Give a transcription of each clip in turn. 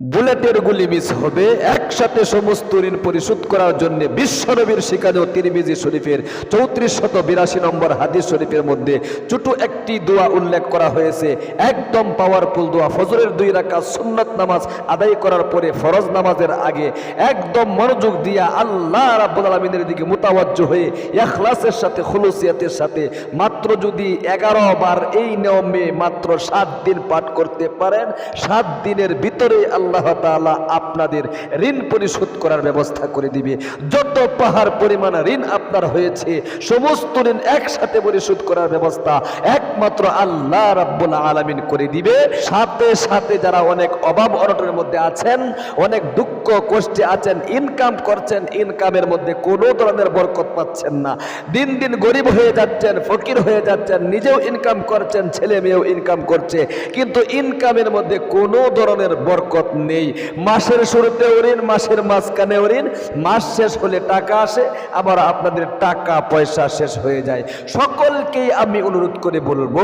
বুলেটের গুলি মিস হবে। একসাথে সমস্ত ঋণ পরিশোধ করার জন্য বিশ্বনবীর শিকানো তিরমিজি শরীফের চৌত্রিশ শত বিরাশি নম্বর হাদিস শরীফের মধ্যে ছোট একটি দোয়া উল্লেখ করা হয়েছে। একদম পাওয়ারফুল দোয়া। ফজরের দুই রাখা সুন্নত নামাজ আদায় করার পরে ফরজ নামাজের আগে একদম মনোযোগ দিয়া আল্লাহ রাব্বুল আলমিনের দিকে মোতাবজ্জ হয়ে এখলাসের সাথে, খুলুসিয়াতের সাথে মাত্র যদি এগারো বার এই নিয়মে মাত্র সাত দিন পাঠ করতে পারেন, সাত দিনের ভিতরে আল্লাহ তাআলা আপনাদের ঋণ পরিশোধ করার ব্যবস্থা করে দিবে। যত পাহাড় পরিমাণ ঋণ আপনার হয়েছে, সমস্ত ঋণ একসাথে পরিশোধ করার ব্যবস্থা একমাত্র আল্লাহ রাব্বুল আলামিন করে দিবে। সাথে সাথে যারা অনেক অভাব অনটনের মধ্যে আছেন, অনেক দুঃখ কষ্টে আছেন ইনকাম করছেন ইনকামের মধ্যে কোনো ধরনের বরকত পাচ্ছেন না। দিন দিন গরিব হয়ে যাচ্ছেন, ফকির হয়ে যাচ্ছেন, নিজেও ইনকাম করছেন ছেলে মেয়েও ইনকাম করছে। কিন্তু ইনকামের মধ্যে কোনো ধরনের বরকত নেই। মাসের শুরুতে ঋণ মাসের মাঝখানে ঋণ মাস শেষ হলে টাকা আসে, আবার আপনাদের টাকা, পয়সা শেষ হয়ে যায়। সকলকেই আমি অনুরোধ করে বলব,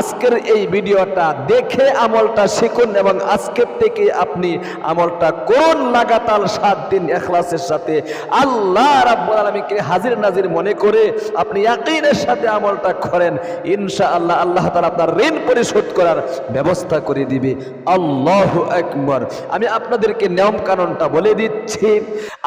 আজকের এই ভিডিওটা দেখে আমলটা শিখুন এবং আজকের থেকে আপনি আমলটা করুন। লাগাতার সাত দিন এখলাসের সাথে আল্লাহ রাব্বুল আলামিনকে হাজির নাজির মনে করে আপনি ইয়াকিনের সাথে আমলটা করেন। ইনশাআল্লাহ আল্লাহ আল্লাহ তাআলা আপনার ঋণ পরিশোধ করার ব্যবস্থা করে দিবে। আল্লাহু আকবার। আমি আপনাদেরকে নিয়ম কানুনটা বলে দিচ্ছি।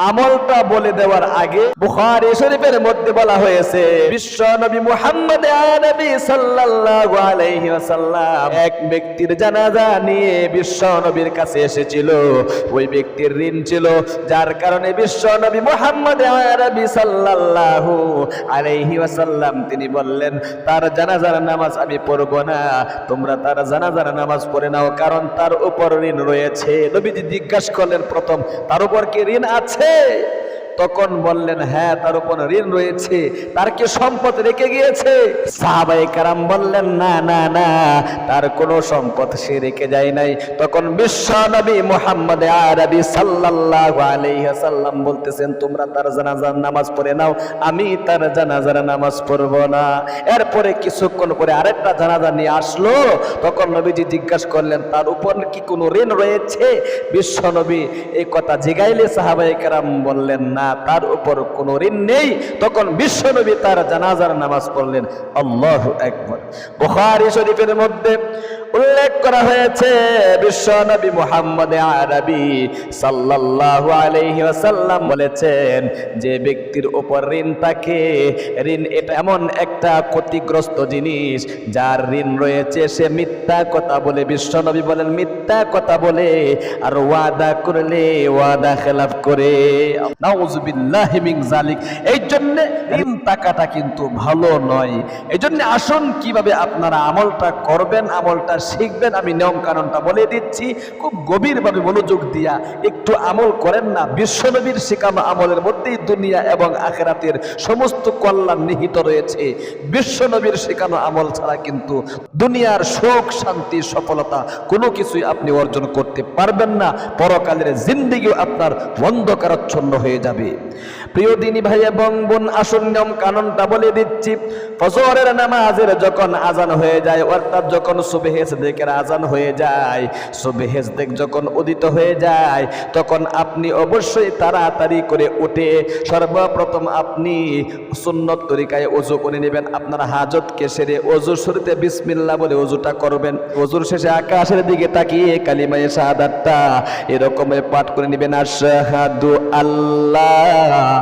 আমলটা বলে দেওয়ার আগে বুখারী শরীফের মধ্যে বলা হয়েছে, বিশ্ব নবী মুহাম্মদ নবী সাল্লাল্লাহু আলাইহি ওয়াসাল্লাম এক ব্যক্তির জানাজা নিয়ে বিশ্ব নবীর কাছে এসেছিল। ওই ব্যক্তির ঋণ ছিল, যার কারণে বিশ্ব নবী মুহাম্মদ নবী সাল্লাল্লাহু আলাইহি ওয়াসাল্লাম তিনি বললেন, তার জানাজার নামাজ আমি পড়ব না। তোমরা তার জানাজার নামাজ পড়ে নাও, কারণ তার উপর ঋণ রয়েছে। নবীজি জিজ্ঞাসা করলেন প্রথম তার উপর কি ঋণ আছে? তখন বললেন হ্যাঁ তার উপর ঋণ রয়েছে। তার কি সম্পদ রেখে গিয়েছে? সাহাবাই কারাম বললেন, না না না, তার কোনো সম্পদ সে রেখে যায় নাই। তখন বিশ্ব নবী মোহাম্মদ আরবি সাল্লাল্লাহু আলাইহি সাল্লাম বলতেছেন, তোমরা তার জানাজার নামাজ পড়ে নাও, আমি তার জানাজার নামাজ পড়ব না। এরপরে কিছুক্ষণ পরে আরেকটা জানাজা নিয়ে আসলো। তখন নবীজি জিজ্ঞাসা করলেন, তার উপর কি কোনো ঋণ রয়েছে? বিশ্ব নবী এই কথা জিগাইলে সাহাবাই কারাম বললেন, না তার উপর কোনো ঋণ নেই। তখন বিশ্ব নবী তার জানাজার নামাজ পড়লেন। আল্লাহু আকবার। বুখারী শরীফের মধ্যে উল্লেখ করা হয়েছে বিশ্ব নবী মুহাম্মদ আরবি সাল্লাল্লাহু আলাইহি ওয়াসাল্লাম বলেছেন, যে ব্যক্তির উপর ঋণ থাকে, ঋণ এটা এমন একটা ক্ষতিগ্রস্ত জিনিস, যার ঋণ রয়েছে, সে মিথ্যা কথা বলে বিশ্ব নবী বলেন, মিথ্যা কথা বলে, আর ওয়াদা করলে ওয়াদা খেলাফ করে। নাউজুবিল্লাহি টাকাটা কিন্তু ভালো নয়। এই জন্য আসুন, কীভাবে আপনারা আমলটা করবেন, আমলটা শিখবেন, আমি নিয়ম কানুনটা বলে দিচ্ছি। খুব গভীরভাবে মনোযোগ দিয়া একটু আমল করেন না। বিশ্বনবীর শেখানো আমলের মধ্যেই দুনিয়া এবং আখেরাতের সমস্ত কল্যাণ নিহিত রয়েছে। বিশ্বনবীর শেখানো আমল ছাড়া কিন্তু দুনিয়ার সুখ, শান্তি, সফলতা কোনো কিছুই আপনি অর্জন করতে পারবেন না। পরকালের জিন্দিগিও আপনার অন্ধকারাচ্ছন্ন হয়ে যাবে। は。প্রিয় দিনী ভাই এবং বোন আসন নিয়ম কানুনটা বলে দিচ্ছি। ফজরের নামাজের যখন আজান হয়ে যায়, অর্থাৎ যখন সুবেহেস দেখের আজান হয়ে যায় সুবেহেস দেখ যখন উদিত হয়ে যায়, তখন আপনি অবশ্যই তাড়াতাড়ি করে উঠে সর্বপ্রথম আপনি সুন্নত তরিকায় অজু করে নেবেন। আপনার হাজতকে সেরে অজু শুরুতে বিসমিল্লা বলে অজুটা করবেন। অজুর শেষে আকাশের দিকে তাকিয়ে কালিমায়ে শাহাদাতটা এরকম পাঠ করে নেবেন। আশহাদু আল্লাহ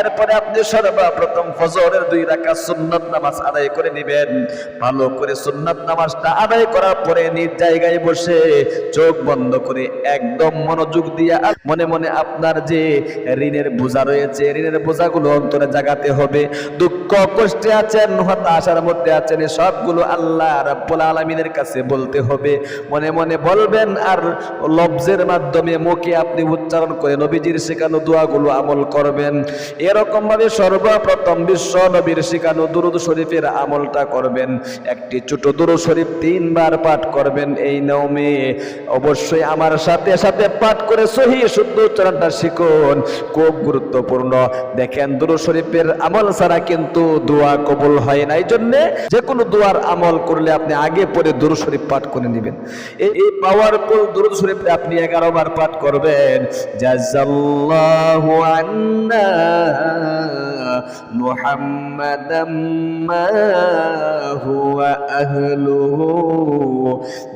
এরপরে আপনি সর্বপ্রথম ফজরের দুই রাকাত সুন্নাত নামাজ আদায় করে নেবেন। ভালো করে সুন্নাত নামাজটা আদায় করার পরে নিজ জায়গায় বসে চোখ বন্ধ করে একদম মনোযোগ দিয়ে মনে মনে আপনার যে ঋণের বোঝা রয়েছে, ঋণের বোঝাগুলো অন্তরে জাগাতে হবে। দুঃখ, কষ্টে আছেন, হতাশার মধ্যে আছেন সবগুলো আল্লাহ রাব্বুল আলামিনের কাছে বলতে হবে। মনে মনে বলবেন, আর লফজের মাধ্যমে মুখে আপনি উচ্চারণ করে নবীজির শেখানো দোয়াগুলো আমল করবেন। এরকম ভাবে সর্বপ্রথম বিশ্ব নবীর শিখানো দুরুদ শরীফের আমলটা করবেন। একটি ছোট দুরুদ শরীফ তিনবার পাঠ করবেন এই নিয়মে অবশ্যই আমার সাথে সাথে পাঠ করে সহি শুদ্ধ উচ্চারণটা শিখুন। খুব গুরুত্বপূর্ণ। দেখেন দুরুদ শরীফের আমল ছাড়া কিন্তু দোয়া কবুল হয় না। এই জন্যে যে কোনো দোয়ার আমল করলে আপনি আগে পরে দুরুদ শরীফ পাঠ করে নেবেন। এই এই পাওয়ারফুল দুরুদ শরীফ আপনি এগারো বার পাঠ করবেন। জাজাল্লাহু আন্না মুহাম্মাদাম মা হুয়া আহলুহু।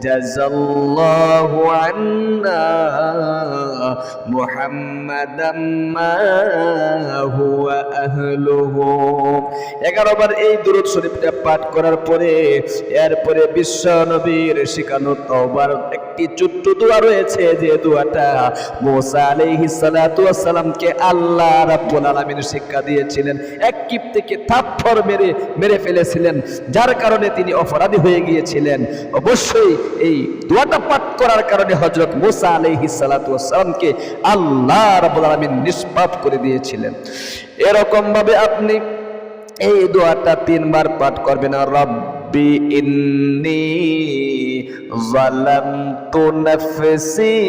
জাজাল্লাহু আন্না মুহাম্মাদাম মা হুয়া আহলুহু। এগারো বার এই দুরুদ শরীফটা পাঠ করার পরে, এরপরে বিশ্ব নবীর শিখানো তওবার একটি ছোট্ট দোয়া রয়েছে যে দোয়াটা মোসা আলাইহিস সালাতু ওয়াসসালামকে আল্লাহ রাব্বুল আলামিন শিক্ষা দিয়েছিলেন, এক কিপ থেকে থাপ্পড় মেরে মেরে ফেলেছিলেন, যার কারণে তিনি অপরাধী হয়ে গিয়েছিলেন। অবশ্যই এই দোয়াটা পাঠ করার কারণে হযরত মোসা আলাইহিস সালাতু ওয়াসসালামকে আল্লাহ রাব্বুল আলামিন নিষ্পাপ করে দিয়েছিলেন। এরকম ভাবে আপনি এই দোয়াটা তিনবার পাঠ করবেন। রব্বি ইন্নি ظلمت نفسي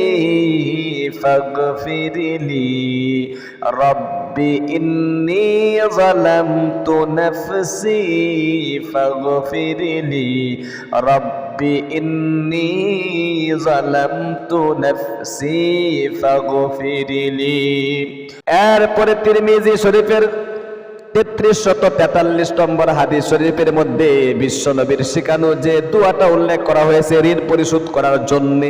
فاغفر لي ربي إني ظلمت نفسي فاغفر لي ربي إني ظلمت نفسي فاغفر لي এরপরে তিরমিজি শরীফের তেত্রিশ শত তেতাল্লিশ নম্বর হাদিস শরীফের মধ্যে বিশ্ব নবীর শিখানো যে দোয়াটা উল্লেখ করা হয়েছে ঋণ পরিশোধ করার জন্য।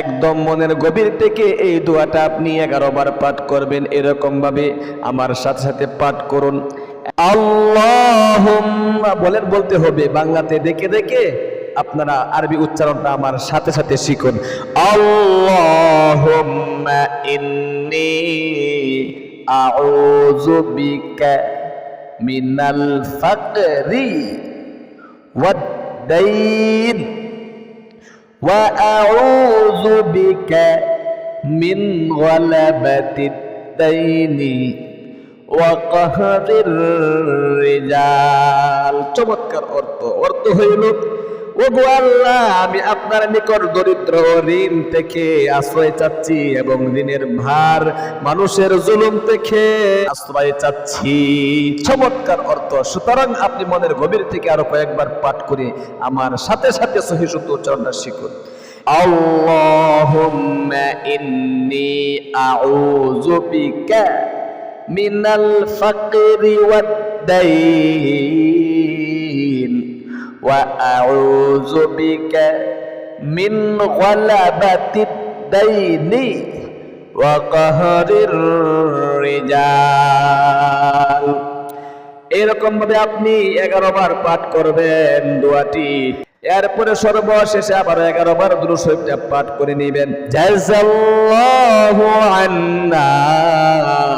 একদম মনের গভীর থেকে এই দোয়াটা আপনি এগারো বার পাঠ করবেন এরকম ভাবে আমার সাথে সাথে পাঠ করুন। আল্লাহ বলেন, বলতে হবে, বাংলাতে দেখে দেখে আপনারা আরবি উচ্চারণটা আমার সাথে সাথে শিখুন। আল্লাহ ইন্নি আউযু বিকা মিনাল ফাকরি ওয়াদ-দাইন ওয়া আউযু বিকা মিন গলাবাতিদ-দাইনি ওয়া কাহরির রিজাল চমৎকার অর্থ অর্থ হইল ওগো আল্লাহ আমি আপনার নিকট দরিদ্র ও ঋণ থেকে আশ্রয় চাচ্ছি এবং ঋণের ভার মানুষের জুলুম থেকে আশ্রয় চাচ্ছি চমৎকার অর্থ সুতরাং আপনি মনের গভীর থেকে আরো কয়েকবার পাঠ করে আমার সাথে সাথে সহিষ্ণুত উচ্চারণটা শিখুন اللهم إني أعوذ بك من الفقر والدين وأعوذ بك من غلبة الدين وقهر الرجال এরকম ভাবে আপনি এগারো বার পাঠ করবেন দোয়াটি এরপরে সর্বশেষে আবার এগারো বার দুরুশরীফটা পাঠ করে নেবেন জাযাল্লাহু আন্না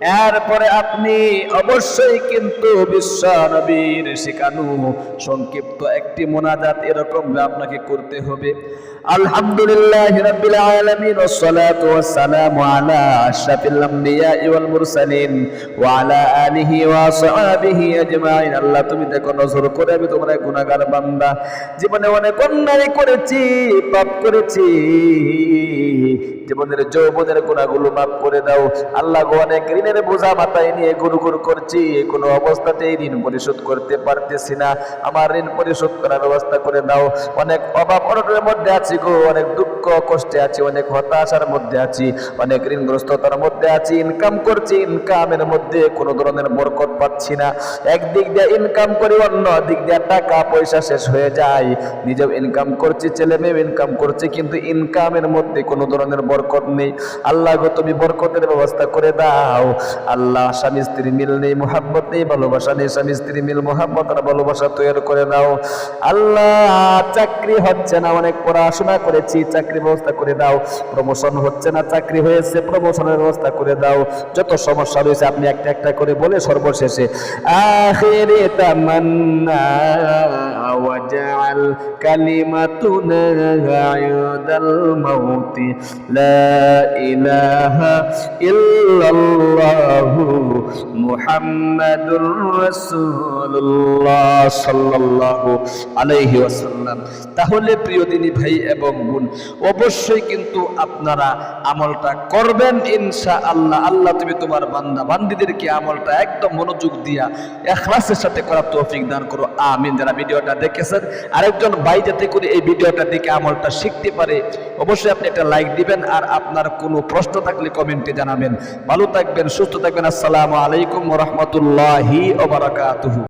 এরপরে আপনি অবশ্যই কিন্তু বিশ্ব নবীর শেখানো সংক্ষিপ্ত একটি মোনাজাত এরকম আপনাকে করতে হবে। আলহামদুলিল্লাহ রাব্বিল আলামিন ওয়াসসালাতু ওয়াসসালামু আলা আশরাফিল আমবিয়া ওয়াল মুরসালিন ওয়া সাহাবিহি আজমাইন। আল্লাহ, তুমি দেখো, নজর করে আমি তোমার গুনাহগার বান্দা। জীবনে অনেক অন্যায় করেছি, পাপ করেছি। জীবনের যৌবনের গুণাগুলো মাফ করে দাও। আল্লাহ গো, অনেক ঋণের বোঝা মাথায় নিয়ে গুরু গুরু করছি। কোনো অবস্থাতেই ঋণ পরিশোধ করতে পারতেছি না। আমার ঋণ পরিশোধ করার ব্যবস্থা করে দাও। অনেক অভাব অনটনের মধ্যে আছি গো, অনেক দুঃখ কষ্টে আছি, অনেক হতাশার মধ্যে আছি, অনেক ঋণগ্রস্ততার মধ্যে আছি ইনকাম করছি ইনকামের মধ্যে কোনো ধরনের বরকত পাচ্ছি না। একদিক দিয়ে ইনকাম করি অন্য দিক দিয়ে টাকা, পয়সা শেষ হয়ে যায়। নিজেও ইনকাম করছি ছেলে মেয়েও ইনকাম করছে, কিন্তু ইনকামের মধ্যে কোনো ধরনের বরকত নেই। আল্লাহ গো, তুমি বরকতের ব্যবস্থা করে দাও। আল্লাহ, স্বামী স্ত্রী মিল নেই মোহাব্বত নেই, ভালোবাসা নেই, স্বামী স্ত্রী মিল, মোহাম্মত আর ভালোবাসা তৈরি করে দাও আল্লাহ, চাকরি হচ্ছে না, অনেক পড়াশোনা করেছি, চাকরি ব্যবস্থা করে দাও। প্রমোশন হচ্ছে না, চাকরি হয়েছে প্রমোশনের ব্যবস্থা করে দাও। যত সমস্যা রয়েছে, আপনি একটা একটা করে বলে সর্বশেষে সাল্লাল্লাহু আলাইহি তাহলে প্রিয় দিনী ভাই এবং বোন অবশ্যই কিন্তু আপনারা আমলটা করবেন ইনশা আল্লাহ আল্লাহ তুমি তোমার বান্দা বান্দিদেরকে আমলটা একদম মনোযোগ দিয়া, এখলাসের সাথে করার তৌফিক দান করো। আমিন। যারা ভিডিওটা দেখেছেন, আরেকজন ভাই যাতে করে এই ভিডিওটা দেখে আমলটা শিখতে পারে, অবশ্যই আপনি একটা লাইক দিবেন আর আপনার কোনো প্রশ্ন থাকলে কমেন্টে জানাবেন। ভালো থাকবেন, সুস্থ থাকবেন। আসসালামু আলাইকুম রহমতুল্লাহি ওবারাকাতুহু